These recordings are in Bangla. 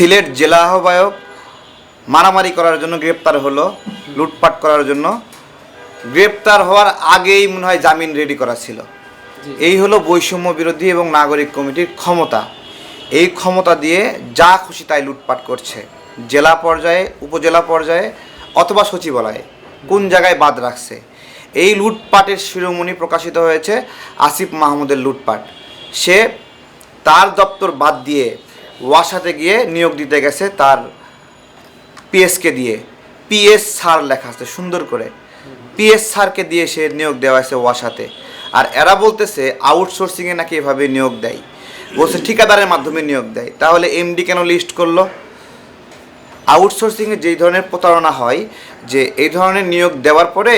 সিলেট জেলা আহ্বায়ক মারামারি করার জন্য গ্রেপ্তার হলো লুটপাট করার জন্য। গ্রেপ্তার হওয়ার আগেই মনে হয় জামিন রেডি করা ছিল। এই হলো বৈষম্য বিরোধী এবং নাগরিক কমিটির ক্ষমতা। এই ক্ষমতা দিয়ে যা খুশি তাই লুটপাট করছে। জেলা পর্যায়ে উপজেলা পর্যায়ে অথবা সচিবালয়ে কোন জায়গায় বাদ রাখছে। এই লুটপাটের শিরোমণি প্রকাশিত হয়েছে আসিফ মাহমুদের লুটপাট। সে তার দপ্তর বাদ দিয়ে ওয়াসাতে গিয়ে নিয়োগ দিতে গেছে তার পিএসকে দিয়ে। পিএস স্যার লেখা আছে, সুন্দর করে। পিএস স্যারকে দিয়ে সে নিয়োগ দেওয়া হয়েছে ওয়াসাতে। আর এরা বলতেছে আউটসোর্সিংয়ে নাকি এভাবে নিয়োগ দেয়। বলছে, ঠিকাদারের মাধ্যমে নিয়োগ দেয়। তাহলে এমডি কেন লিস্ট করল? আউটসোর্সিংয়ে যেই ধরনের প্রতারণা হয়, যে এই ধরনের নিয়োগ দেওয়ার পরে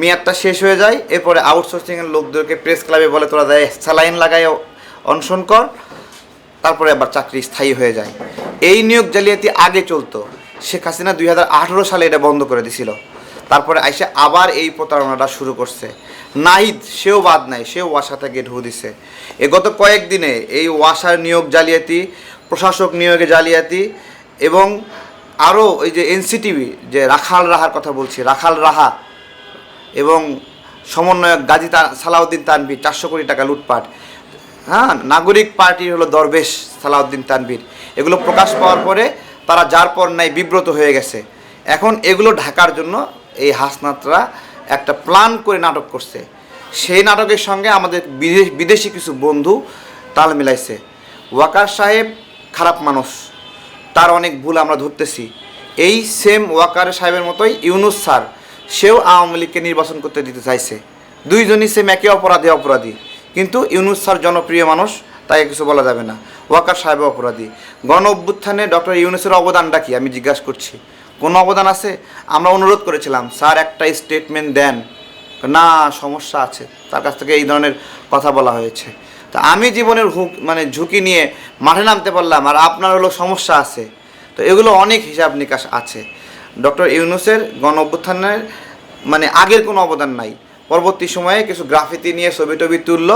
মেয়াদটা শেষ হয়ে যায়, এরপরে আউটসোর্সিংয়ের লোকদেরকে প্রেস ক্লাবে বলে, তোরা দেয় স্যালাইন লাগায়, অনশন কর। তারপরে আবার চাকরি স্থায়ী হয়ে যায়। এই নিয়োগ জালিয়াতি আগে চলতো। শেখ হাসিনা দুই হাজার আঠেরো সালে এটা বন্ধ করে দিছিল। তারপরে আইসে আবার এই প্রতারণাটা শুরু করছে। নাহিদ, সেও বাদ নাই, সেও ওয়াসা থেকে ঢু দিছে। এ গত কয়েকদিনে এই ওয়াসার নিয়োগ জালিয়াতি, প্রশাসক নিয়োগে জালিয়াতি এবং আরও ওই যে এনসিটিভি, যে রাখাল রাহার কথা বলছি, রাখাল রাহা এবং সমন্বয়ক গাজী সালাউদ্দিন তানভীর, চারশো কোটি টাকা লুটপাট। হ্যাঁ নাগরিক পার্টি হলো দরবেশ সালাউদ্দিন তানভীর। এগুলো প্রকাশ পাওয়ার পরে তারা যার পর নাই বিব্রত হয়ে গেছে। এখন এগুলো ঢাকার জন্য এই হাসনাতরা একটা প্ল্যান করে নাটক করছে। সেই নাটকের সঙ্গে আমাদের বিদেশ বিদেশি কিছু বন্ধু তাল মিলাইছে। ওয়াকার সাহেব খারাপ মানুষ। তার অনেক ভুল আমরা ধরতেছি। এই সেম ওয়াকার সাহেবের মতোই ইউনুস স্যার, সেও আওয়ামী লীগকে নির্বাচন করতে দিতে চাইছে। দুইজনই সেম একে অপরাধী অপরাধী। কিন্তু ইউনুস স্যার জনপ্রিয় মানুষ, তাই কিছু বলা যাবে না। ওয়াকার সাহেব অপরাধী। গণ অভ্যুত্থানে ডক্টর ইউনুসের অবদানটা কি? আমি জিজ্ঞাসা করছি। কোনো অবদান আছে? আমরা অনুরোধ করেছিলাম, স্যার, একটা স্টেটমেন্ট দেন। না, সমস্যা আছে। তার কাছ থেকে এই ধরনের কথা বলা হয়েছে। তা আমি জীবনের হুক মানে ঝুঁকি নিয়ে মাঠে নামতে পারলাম, আর আপনার হলো সমস্যা আছে। তো এগুলো অনেক হিসাব নিকাশ আছে। ডক্টর ইউনুসের গণ অভ্যুত্থানের মানে আগের কোনো অবদান নাই। পরবর্তী সময়ে কিছু গ্রাফিতি নিয়ে ছবি টবি তুলল।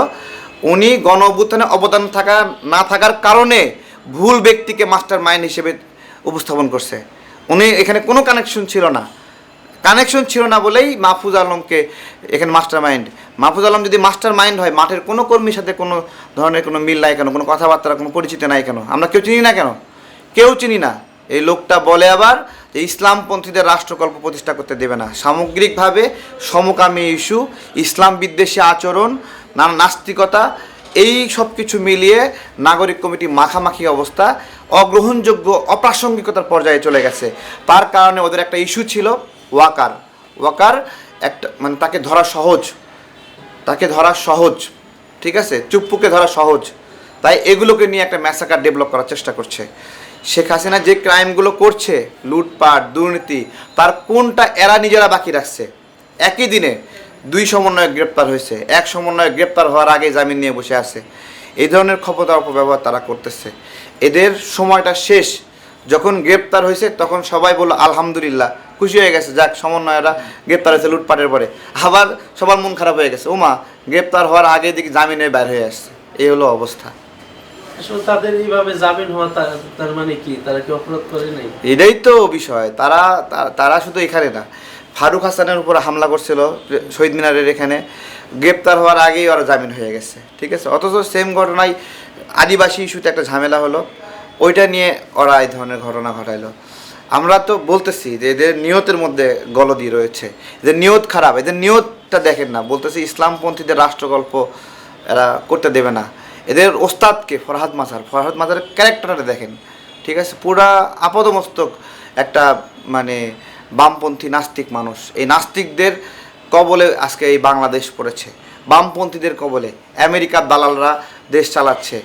উনি গণ অভ্যুত্থানে অবদান থাকা, না থাকার কারণে ভুল ব্যক্তিকে মাস্টার মাইন্ড হিসেবে উপস্থাপন করছে। উনি এখানে কোনো কানেকশন ছিল না। কানেকশন ছিল না বলেই মাহফুজ আলমকে এখানে মাস্টার মাইন্ড মাহফুজ আলম যদি মাস্টার মাইন্ড হয়, মাঠের কোনো কর্মীর সাথে কোনো ধরনের কোনো মিল নাই কেন? কোনো কথাবার্তা কোনো পরিচিতি নাই কেন? আমরা কেউ চিনি না কেন? কেউ চিনি না। এই লোকটা বলে আবার যে ইসলামপন্থীদের রাষ্ট্রকল্প প্রতিষ্ঠা করতে দেবে না। সামগ্রিকভাবে সমকামী ইস্যু, ইসলাম বিদ্বেষী আচরণ, নানা নাস্তিকতা, এই সব কিছু মিলিয়ে নাগরিক কমিটি মাখামাখি অবস্থা, অগ্রহণযোগ্য, অপ্রাসঙ্গিকতার পর্যায়ে চলে গেছে। তার কারণে ওদের একটা ইস্যু ছিল, ওয়াকার। ওয়াকার একটা মানে তাকে ধরা সহজ। তাকে ধরা সহজ। ঠিক আছে? চুপ্পুকে ধরা সহজ। তাই এগুলোকে নিয়ে একটা ম্যাসাকার ডেভেলপ করার চেষ্টা করছে। শেখ হাসিনা যে ক্রাইমগুলো করছে, লুটপাট, দুর্নীতি, তার কোনটা এরা নিজেরা বাকি রাখছে? একই দিনে দুই সমন্বয়ক গ্রেপ্তার হয়েছে। এক সমন্বয়ক গ্রেপ্তার হওয়ার আগে জামিন নিয়ে বসে আছে। এই ধরনের ক্ষমতার অপব্যবহার তারা করতেছে। এদের সময়টা শেষ। যখন গ্রেপ্তার হয়েছে, তখন সবাই বলল, আলহামদুলিল্লাহ, খুশি হয়ে গেছে। যাক সমন্বয়রা গ্রেপ্তার হয়েছে লুটপাটের পরে। আবার সবার মন খারাপ হয়ে গেছে। ওমা গ্রেপ্তার হওয়ার আগে দিকে জামিনে বের হয়ে আসছে। এই হলো অবস্থা। মানে এটাই তো বিষয়। তারা তারা শুধু এখানে না। ফারুক হাসানের উপর হামলা করছিল শহীদ মিনারের এখানে। গ্রেপ্তার হওয়ার আগেই ওরা জামিন হয়ে গেছে। ঠিক আছে? অথচ সেম ঘটনায় আদিবাসী ইস্যুতে একটা ঝামেলা হলো। ওইটা নিয়ে ওরা এই ধরনের ঘটনা ঘটাইলো। আমরা তো বলতেছি যে এদের নিয়তের মধ্যে গলদি রয়েছে। এদের নিয়ত খারাপ। এদের নিয়তটা দেখেন না। বলতেছি ইসলামপন্থীদের রাষ্ট্রগল্প এরা করতে দেবে না। এদের ওস্তাদকে ফরহাদ মাজার, ফরহাদ মাজারের ক্যারেক্টারটা দেখেন, ঠিক আছে? পুরা আপদমস্তক একটা মানে বামপন্থী নাস্তিক মানুষ। এই নাস্তিকদের কবলে আজকে এই বাংলাদেশ পড়েছে। বামপন্থীদের কবলে আমেরিকার দালালরা দেশ চালাচ্ছে।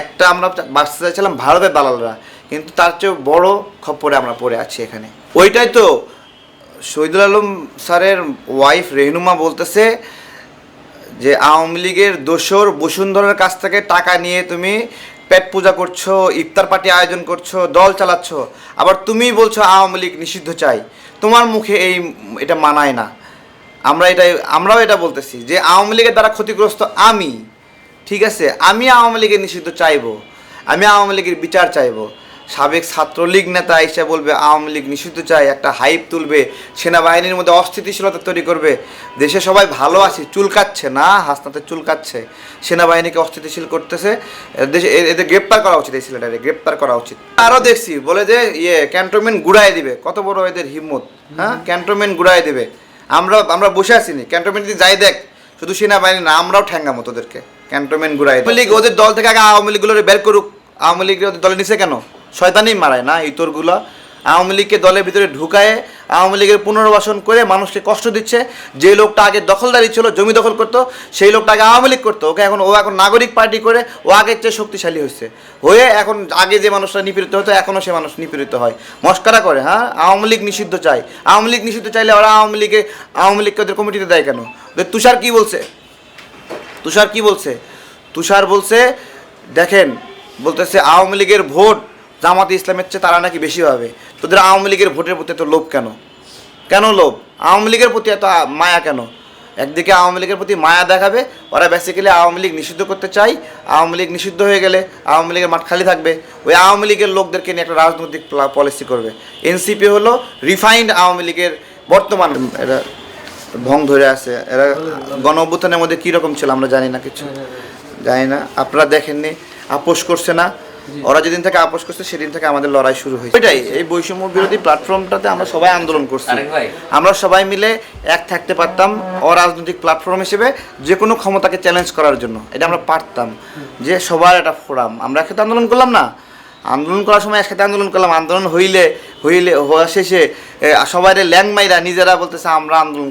একটা আমরা বাঁচতে চাইছিলাম ভারতের দালালরা, কিন্তু তার চেয়েও বড় খপ্পরে আমরা পড়ে আছি এখানে। ওইটাই তো শহীদুল আলম স্যারের ওয়াইফ রেহনুমা বলতেছে যে আওয়ামী লীগের দোসর বসুন্ধরার কাছ থেকে টাকা নিয়ে তুমি পেট পূজা করছ, ইফতার পার্টি আয়োজন করছ, দল চালাচ্ছ, আবার তুমি বলছো আওয়ামী লীগ নিষিদ্ধ চাই। তোমার মুখে এই এটা মানায় না। আমরা এটা আমরাও এটা বলতেছি যে আওয়ামী লীগের দ্বারা ক্ষতিগ্রস্ত আমি, ঠিক আছে? আমি আওয়ামী লীগের নিষিদ্ধ চাইব। আমি আওয়ামী লীগের বিচার চাইব। সাবেক ছাত্রলীগ নেতা এসে বলবে আওয়ামী লীগ নিষিদ্ধ চাই একটা হাইপ তুলবে সেনাবাহিনীর মধ্যে অস্থিতিশীলতা তৈরি করবে। দেশে সবাই ভালো আছে চুলকাচ্ছে না? হাসনাতে চুলকাচ্ছে সেনাবাহিনীকে অস্থিতিশীল করতেছে। দেশে এদের গ্রেপ্তার করা উচিত এই ছেলেটারে গ্রেপ্তার করা উচিত। আরও দেখছি বলে যে ইয়ে ক্যান্টনমেন্ট গুড়াই দিবে। কত বড় এদের হিম্মত হ্যাঁ? ক্যান্টনমেন্ট গুড়াই দিবে। আমরা আমরা বসে আছি নি। ক্যান্টনমেন্ট যাই দেখ শুধু সেনাবাহিনী না আমরাও ঠ্যাঙ্গামো তোদেরকে ক্যান্টনমেন্ট গুড়াই আওয়ামী লীগ ওদের দল থেকে আগে আওয়ামী লীগগুলোরে বের করুক। আওয়ামী লীগ ওদের দলে নিছে কেন? শয়তানি মারায়, না ইতরগুলো আওয়ামী লীগকে দলের ভিতরে ঢুকায়ে আওয়ামী লীগের পুনর্বাসন করে মানুষকে কষ্ট দিচ্ছে। যে লোকটা আগে দখলদারি ছিল, জমি দখল করতো, সেই লোকটা আগে আওয়ামী লীগ করতো। ওকে এখন, ও এখন নাগরিক পার্টি করে ও আগের চেয়ে শক্তিশালী হয়েছে। হয়ে এখন আগে যে মানুষটা নিপীড়িত হতো, এখনও সে মানুষ নিপীড়িত হয়। মস্কারা করে হ্যাঁ? আওয়ামী লীগ নিষিদ্ধ চাই আওয়ামী লীগ নিষিদ্ধ চাইলে ওরা আওয়ামী লীগে আওয়ামী লীগকে ওদের কমিটিতে দেয় কেন? তুষার কি বলছে? তুষার কি বলছে? তুষার বলছে, দেখেন, বলতেছে আওয়ামী লীগের ভোট জামাতে ইসলামের চেয়ে তারা নাকি বেশি হবে? তোদের আওয়ামী লীগের ভোটের প্রতি এত লোভ কেন? কেন লোভ? আওয়ামী লীগের প্রতি এত মায়া কেন? একদিকে আওয়ামী লীগের প্রতি মায়া দেখাবে ওরা বেসিক্যালি আওয়ামী লীগ নিষিদ্ধ করতে চাই আওয়ামী লীগ নিষিদ্ধ হয়ে গেলে আওয়ামী লীগের মাঠ খালি থাকবে। ওই আওয়ামী লীগের লোকদেরকে নিয়ে একটা রাজনৈতিক পলিসি করবে। এনসিপি হলো রিফাইন্ড আওয়ামী লীগের বর্তমান এরা ভং ধরে আছে। এরা গণ অভ্যুত্থানের মধ্যে কীরকম ছিল আমরা জানি না কিছু। জানি না। আপনারা দেখেননি। আপোষ করছে না। ওরা যেদিন থেকে আপোষ করছে সেদিন থেকে আমাদের লড়াই শুরু হয়েছে। এটাই এই বৈষম্য বিরোধী প্ল্যাটফর্মটাতে আমরা সবাই আন্দোলন করছি। আমরা সবাই মিলে এক থাকতে পারতাম অরাজনৈতিক প্ল্যাটফর্ম হিসেবে যে কোনো ক্ষমতাকে চ্যালেঞ্জ করার জন্য। এটা আমরা পারতাম। যে সবার একটা ফোরাম আমরা একসাথে আন্দোলন করলাম না। আন্দোলন করার সময় একসাথে আন্দোলন করলাম। আন্দোলন হইলে হইলে হওয়া শেষে সবাই ল্যাং মাইরা নিজেরা বলতেছে আমরা আন্দোলন